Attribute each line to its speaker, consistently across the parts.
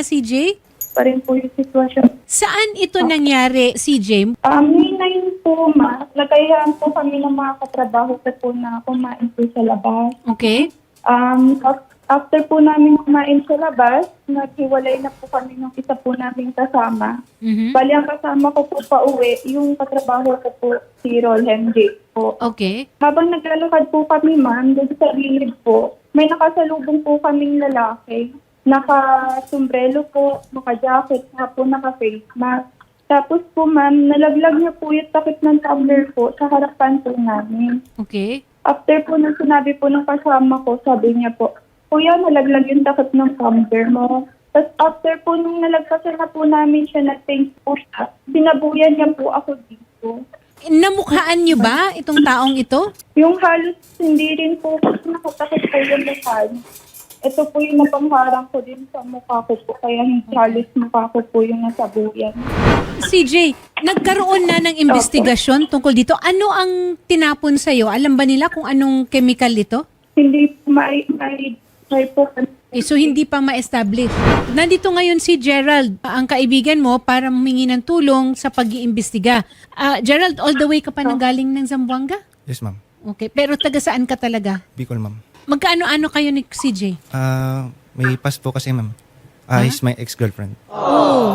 Speaker 1: na, CJ?
Speaker 2: pa rin po yung sitwasyon.
Speaker 1: Saan ito nangyari, CJ?
Speaker 2: Um, May 9 po, ma. Nagkayaan po kami ng mga katrabaho ko po na kumain po sa labas.
Speaker 1: Okay?
Speaker 2: Um, af- after po namin kumain sa labas, naghiwalay na po kami ng isa po namin kasama.
Speaker 1: Mhm.
Speaker 2: Bali, ang kasama ko po pa uwi, yung katrabaho ko po, si Rolhem J. po.
Speaker 1: Okay.
Speaker 2: Habang naglalakad po kami, ma'am, doon sa gilid po, may nakasalubong po kaming lalaki. Naka-sombrero po, naka-jacket, na po naka-face mask. Tapos po, ma'am, nalaglag niya po yung takip ng tumbler po sa harapan po namin.
Speaker 1: Okay.
Speaker 2: After po nung sinabi po ng kasama ko, sabi niya po, Kuya, nalaglag yung takip ng tumbler mo. Tapos after po nung nalagpasan na po namin siya, nag-thanks po siya, sinabuyan niya po ako dito.
Speaker 1: Namukhaan niyo ba itong taong ito?
Speaker 2: Yung halos hindi rin po kasi nakatakot po yung mukha niya. Ito po yung napangharang ko din sa mukha ko po, kaya hindi halos mukha ko po yung nasabuyan.
Speaker 1: CJ, nagkaroon na ng investigasyon tungkol dito. Ano ang tinapon sa'yo? Alam ba nila kung anong chemical ito?
Speaker 2: Hindi po may, may, may po
Speaker 1: Okay, so hindi pa ma-establish. Nandito ngayon si Gerald, ang kaibigan mo, para humingi ng tulong sa pag-iimbestiga. Ah, Gerald, all the way ka pa nanggaling ng Zamboanga?
Speaker 3: Yes, ma'am.
Speaker 1: Okay, pero taga saan ka talaga?
Speaker 3: Bicol, ma'am.
Speaker 1: Magkaano-ano kayo ni CJ?
Speaker 3: Ah, may pass po kasi, ma'am. Ah, he's my ex-girlfriend.
Speaker 1: Oh,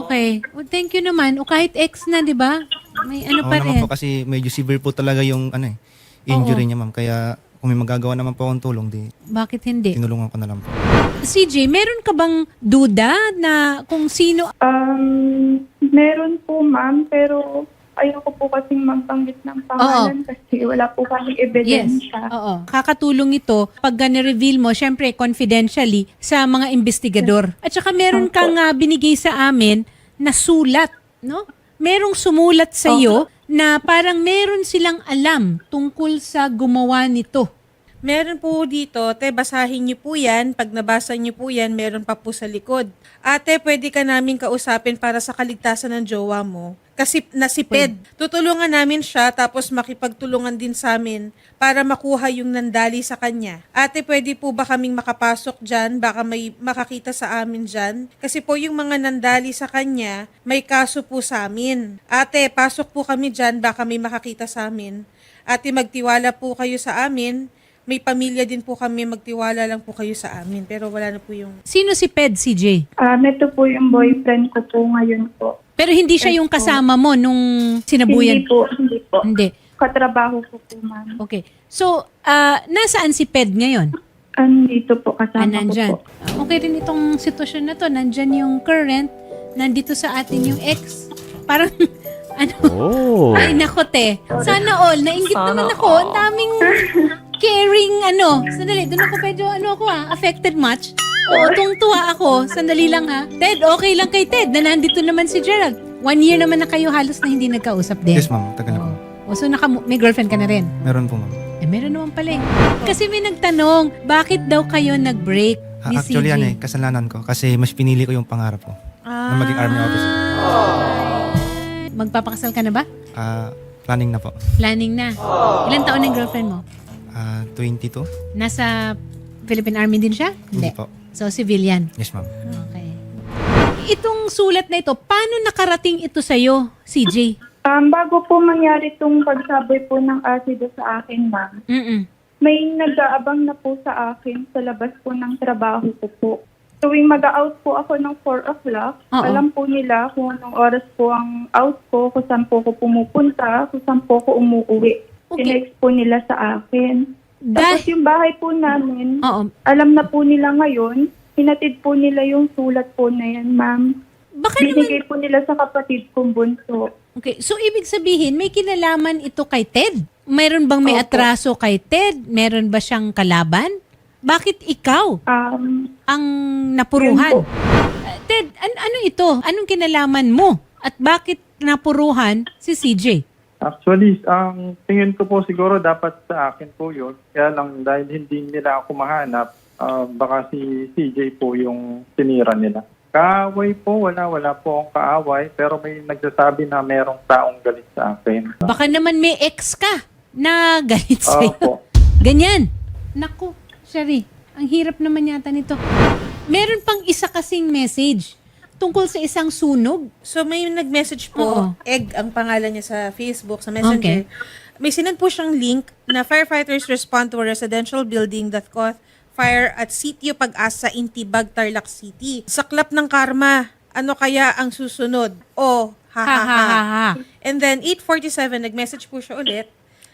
Speaker 1: okay. Well, thank you naman. O kahit ex na, di ba? May ano
Speaker 3: Oo
Speaker 1: pa
Speaker 3: naman
Speaker 1: rin.
Speaker 3: po kasi medyo severe po talaga yung ano eh, injury niya, ma'am. Kaya kung may magagawa naman po akong tulong, di
Speaker 1: Bakit hindi?
Speaker 3: tinulungan ko na lang po.
Speaker 1: CJ, meron ka bang duda na kung sino
Speaker 2: Um, meron po ma'am, pero ayoko po kasing magbanggit ng pangalan kasi wala po kaming
Speaker 1: Yes.
Speaker 2: ebidensya.
Speaker 1: Oo. Kakatulong ito pag na-reveal mo, syempre confidentially sa mga investigador. At saka meron kang ah, binigay sa amin na sulat, no? Merong sumulat sa iyo na parang meron silang alam tungkol sa gumawa nito.
Speaker 4: Meron po dito, te, basahin niyo po yan. Pag nabasa niyo po yan, meron pa po sa likod. Ate, pwede ka namin kausapin para sa kaligtasan ng jowa mo. Kasi nasipid. Tutulungan namin siya tapos makipagtulungan din sa amin para makuha yung nandali sa kanya. Ate, pwede po ba kaming makapasok dyan? Baka may makakita sa amin dyan? Kasi po yung mga nandali sa kanya, may kaso po sa amin. Ate, pasok po kami dyan, baka may makakita sa amin. Ate, magtiwala po kayo sa amin. May pamilya din po kami, magtiwala lang po kayo sa amin. Pero wala na po yung...
Speaker 1: Sino si Ped, CJ?
Speaker 2: Um, ito po yung boyfriend ko po ngayon po.
Speaker 1: Pero hindi siya yung kasama mo nung sinabuyan.
Speaker 2: Hindi po, hindi po.
Speaker 1: Hindi.
Speaker 2: Katrabaho ko po ma'am.
Speaker 1: Okay. So, ah, nasaan si Ped ngayon?
Speaker 2: Andito po
Speaker 1: Ah,
Speaker 2: kasama ko
Speaker 1: nandyan.
Speaker 2: po.
Speaker 1: Ah, Okay rin itong sitwasyon na to. Nandyan yung current, nandito sa atin yung ex. Parang, ano,
Speaker 5: Oh.
Speaker 1: ay nako te. Sana all. Nainggit naman ako. Ang daming caring, ano. Sandali, doon ako medyo, ano ako ah, affected much. Oo, tungtuwa ako. Sandali lang ha. Ted, okay lang kay Ted na nandito naman si Gerald. One year naman na kayo halos na hindi nagkausap din.
Speaker 3: Yes, ma'am. Tagal na po.
Speaker 1: O, so naka, may girlfriend ka na rin?
Speaker 3: Meron po, ma'am.
Speaker 1: Eh, meron naman pala eh. Kasi may nagtanong, bakit daw kayo nag-break
Speaker 3: Ah,
Speaker 1: ni
Speaker 3: actually,
Speaker 1: CJ?
Speaker 3: ano eh, kasalanan ko. Kasi mas pinili ko yung pangarap ko na maging army officer.
Speaker 1: Magpapakasal ka na ba?
Speaker 3: Ah, planning na po.
Speaker 1: Planning na. Ilan taon ang girlfriend mo?
Speaker 3: Ah, 22?
Speaker 1: Nasa Philippine Army din siya?
Speaker 3: Hindi po.
Speaker 1: So, civilian.
Speaker 3: Yes, ma'am.
Speaker 1: Okay. Itong sulat na ito, paano nakarating ito sa'yo, CJ?
Speaker 2: Um, bago po mangyari itong pagsaboy po ng asido sa akin ma'am,
Speaker 1: Mm-mm.
Speaker 2: may nag-aabang na po sa akin sa labas po ng trabaho ko po. Tuwing mag-out po ako ng 4 o'clock,
Speaker 1: Oo.
Speaker 2: alam po nila kung anong oras po ang out ko, kung saan po ako pumupunta, kung saan po ako umuwi.
Speaker 1: Okay.
Speaker 2: Po nila sa akin. Tapos
Speaker 1: Dahil,
Speaker 2: yung bahay po namin,
Speaker 1: oo.
Speaker 2: alam na po nila ngayon, hinatid po nila yung sulat po na yan, ma'am.
Speaker 1: Baka naman,
Speaker 2: Binigay po nila sa kapatid kong bunso.
Speaker 1: okay. So, ibig sabihin, may kinalaman ito kay Ted? Mayroon bang may
Speaker 2: Opo.
Speaker 1: atraso kay Ted? Meron ba siyang kalaban? Bakit ikaw
Speaker 2: Um,
Speaker 1: ang napuruhan?
Speaker 2: Yun po.
Speaker 1: Uh, Ted, an- ano ito? Anong kinalaman mo? At bakit napuruhan si CJ?
Speaker 6: Actually, ang tingin ko po siguro dapat sa akin po yun. Kaya lang dahil hindi nila ako mahanap, ah, baka si CJ po yung sinira nila. Kaaway po, wala, wala po akong kaaway. Pero may nagsasabi na merong taong galit sa akin.
Speaker 1: Baka naman may ex ka na galit sa'yo.
Speaker 6: Opo.
Speaker 1: Ganyan. Naku, Shari, ang hirap naman yata nito. Meron pang isa kasing message tungkol sa isang sunog.
Speaker 4: So may nag-message po,
Speaker 1: Oo.
Speaker 4: Egg ang pangalan niya sa Facebook, sa Messenger. May sinend po siyang link na firefighters respond to a residential building that caught fire at Sitio Pag-asa, Intibag, Tarlac City. Saklap ng karma. Ano kaya ang susunod? O, ha ha ha.
Speaker 1: Ha, ha, ha.
Speaker 4: And then 8.47, nag-message po siya ulit.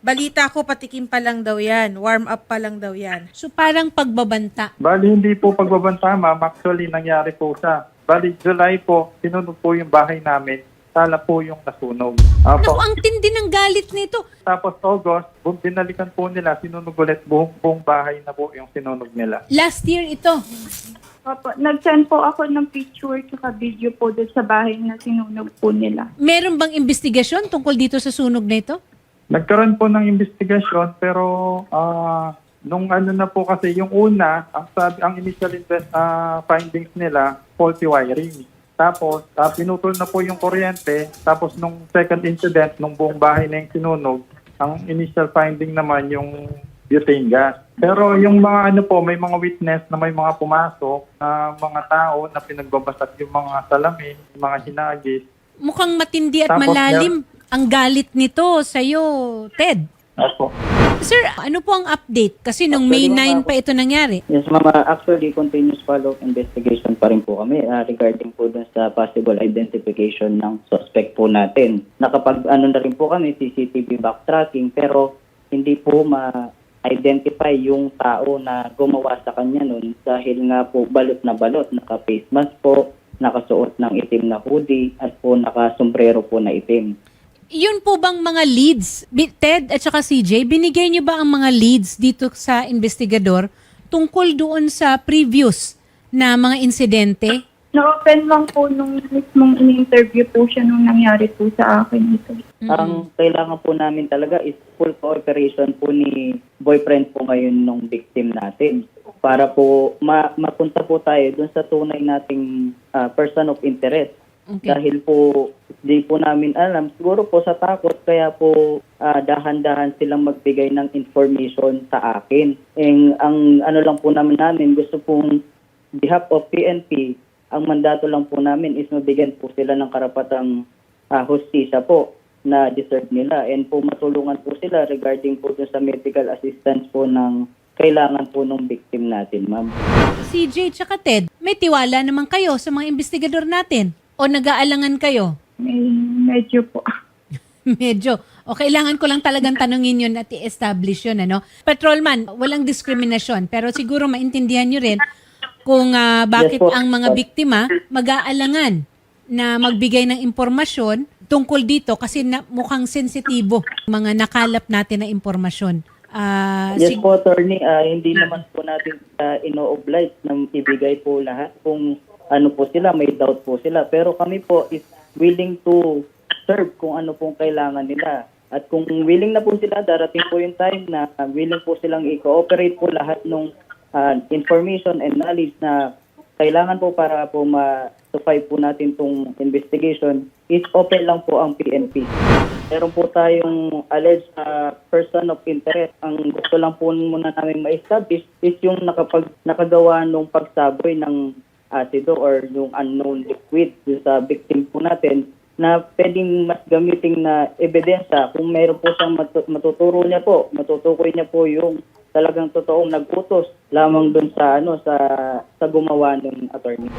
Speaker 4: Balita ko, patikim pa lang daw yan. Warm up pa lang daw yan.
Speaker 1: So parang pagbabanta.
Speaker 6: Bali, hindi po pagbabanta, ma'am. Actually, nangyari po sa... Bali, July po, sinunog po yung bahay namin. Sala po yung nasunog.
Speaker 1: Naku,
Speaker 6: Apo.
Speaker 1: ang tindi ng galit nito.
Speaker 6: Tapos August, bum- binalikan po nila, sinunog ulit buong, buong bahay na po yung sinunog nila.
Speaker 1: Last year ito.
Speaker 2: Opo, nag-send po ako ng picture at video po doon sa bahay na sinunog po nila.
Speaker 1: Meron bang investigasyon tungkol dito sa sunog na ito?
Speaker 6: Nagkaroon po ng investigasyon pero ah, nung ano na po kasi yung una, ang sabi ang initial invest, ah, findings nila faulty wiring. Tapos ah, pinutol na po yung kuryente, tapos nung second incident nung buong bahay na yung sinunog, ang initial finding naman yung butane gas. Pero yung mga ano po, may mga witness na may mga pumasok na mga tao na pinagbabasag yung mga salamin, yung mga hinagis.
Speaker 1: Mukhang matindi at
Speaker 6: Tapos
Speaker 1: malalim ang galit nito sa'yo, Ted.
Speaker 6: Opo.
Speaker 1: Sir, ano po ang update? Kasi nung May 9 pa ito nangyari.
Speaker 5: Yes, ma'am. Uh, Actually, continuous follow-up investigation pa rin po kami uh, regarding po dun sa possible identification ng suspect po natin. Nakapag ano na rin po kami, CCTV backtracking, pero hindi po ma-identify yung tao na gumawa sa kanya nun dahil nga po balot na balot, naka-face mask po, nakasuot ng itim na hoodie at po nakasombrero po na itim.
Speaker 1: Yun po bang mga leads, Ted at saka CJ, binigay niyo ba ang mga leads dito sa investigador tungkol doon sa previous na mga insidente?
Speaker 2: Na-open lang po nung mismong in-interview po siya nung nangyari po sa akin ito.
Speaker 5: Ang kailangan po namin talaga is full cooperation po ni boyfriend po ngayon nung victim natin para po ma- mapunta po tayo dun sa tunay nating ah, person of interest.
Speaker 1: Okay.
Speaker 5: Dahil po di po namin alam, siguro po sa takot kaya po ah, dahan-dahan silang magbigay ng information sa akin. And ang ano lang po namin namin, gusto pong behalf of PNP, ang mandato lang po namin is mabigyan po sila ng karapatang uh, hostisa po na deserve nila and po matulungan po sila regarding po dun sa medical assistance po ng kailangan po ng victim natin, ma'am.
Speaker 1: CJ tsaka Ted, may tiwala naman kayo sa mga investigador natin? O nag-aalangan kayo?
Speaker 2: May medyo po.
Speaker 1: Medyo. O kailangan ko lang talagang tanungin yun at i-establish yun, ano? Patrolman, walang diskriminasyon. Pero siguro maintindihan nyo rin kung ah, bakit
Speaker 5: Yes
Speaker 1: ang mga biktima mag-aalangan na magbigay ng impormasyon tungkol dito kasi na, mukhang sensitibo mga nakalap natin na impormasyon. Ah,
Speaker 5: Yes po, attorney, ah, hindi naman po natin uh, ino-oblige na ibigay po lahat kung ano po sila, may doubt po sila. Pero kami po is willing to serve kung ano pong kailangan nila. At kung willing na po sila, darating po yung time na willing po silang i-cooperate po lahat ng ah, information and knowledge na kailangan po para po ma-suffice po natin tong investigation is open lang po ang PNP. Meron po tayong alleged na person of interest. Ang gusto lang po muna namin ma-establish is yung nakapag, nakagawa nung pagsaboy ng asido or yung unknown liquid dun sa victim po natin na pwedeng mas gamitin na ebidensya kung mayroon po siyang matu- matuturo niya po, matutukoy niya po yung talagang totoong nag-utos lamang dun sa ano sa sa gumawa ng attorney.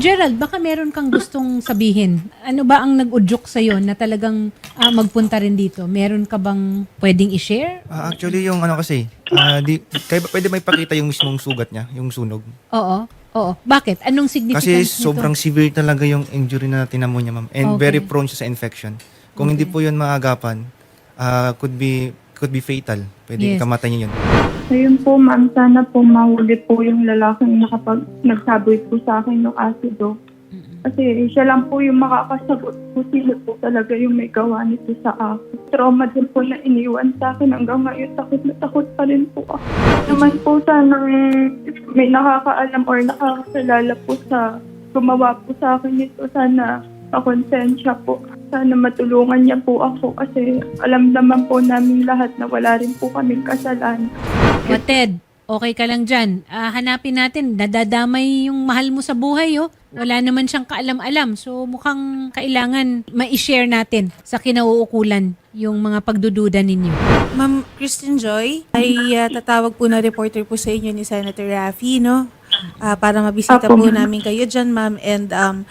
Speaker 1: Gerald, baka meron kang gustong sabihin. Ano ba ang nag-udyok sa'yo na talagang ah, magpunta rin dito? Meron ka bang pwedeng i-share?
Speaker 3: Ah, actually, yung ano kasi, ah, di, kaya pwede may pakita yung mismong sugat niya, yung sunog?
Speaker 1: Oo. Oo. Bakit? Anong significance
Speaker 3: Kasi
Speaker 1: nito?
Speaker 3: sobrang severe talaga yung injury na tinamo niya, ma'am. And
Speaker 1: Okay.
Speaker 3: very prone siya sa infection. Kung hindi po yun maagapan, ah, could be could be fatal. Pwede
Speaker 1: Yes.
Speaker 3: kamatay niya yun.
Speaker 2: Ayun po ma'am, sana po mahuli po yung lalaking nakapag nagsaboy po sa akin ng asido. Kasi siya lang po yung makakasagot po sino po talaga yung may gawa nito sa akin. Trauma din po na iniwan sa akin hanggang ngayon. Takot na takot pa rin po ako. Naman po sana may nakakaalam or nakakakilala po sa gumawa po sa akin nito. Sana pakonsensya po. Sana matulungan niya po ako kasi alam naman po namin lahat na wala rin po kaming kasalanan.
Speaker 1: Ted, okay ka lang dyan. Ah, hanapin natin, nadadamay yung mahal mo sa buhay, oh. Wala naman siyang kaalam-alam. So, mukhang kailangan ma-share natin sa kinauukulan yung mga pagdududa ninyo.
Speaker 4: Ma'am Christine Joy, ay ah, tatawag po na reporter po sa inyo ni Senator Raffy, no? Ah, para mabisita
Speaker 2: Apo,
Speaker 4: po
Speaker 2: ma'am.
Speaker 4: namin kayo dyan, ma'am. And um,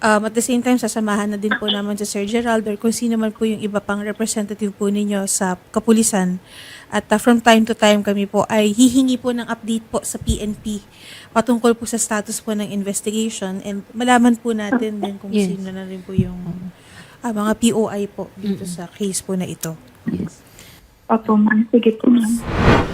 Speaker 4: um, at the same time, sasamahan na din po naman si Sir Gerald or kung sino man po yung iba pang representative po ninyo sa kapulisan. At ah, from time to time kami po ay hihingi po ng update po sa PNP patungkol po sa status po ng investigation and malaman po natin din kung
Speaker 1: Yes.
Speaker 4: sino na rin po yung ah, mga POI po dito sa case po na ito.
Speaker 1: Yes.
Speaker 2: Opo, ma'am. Sige po, ma'am.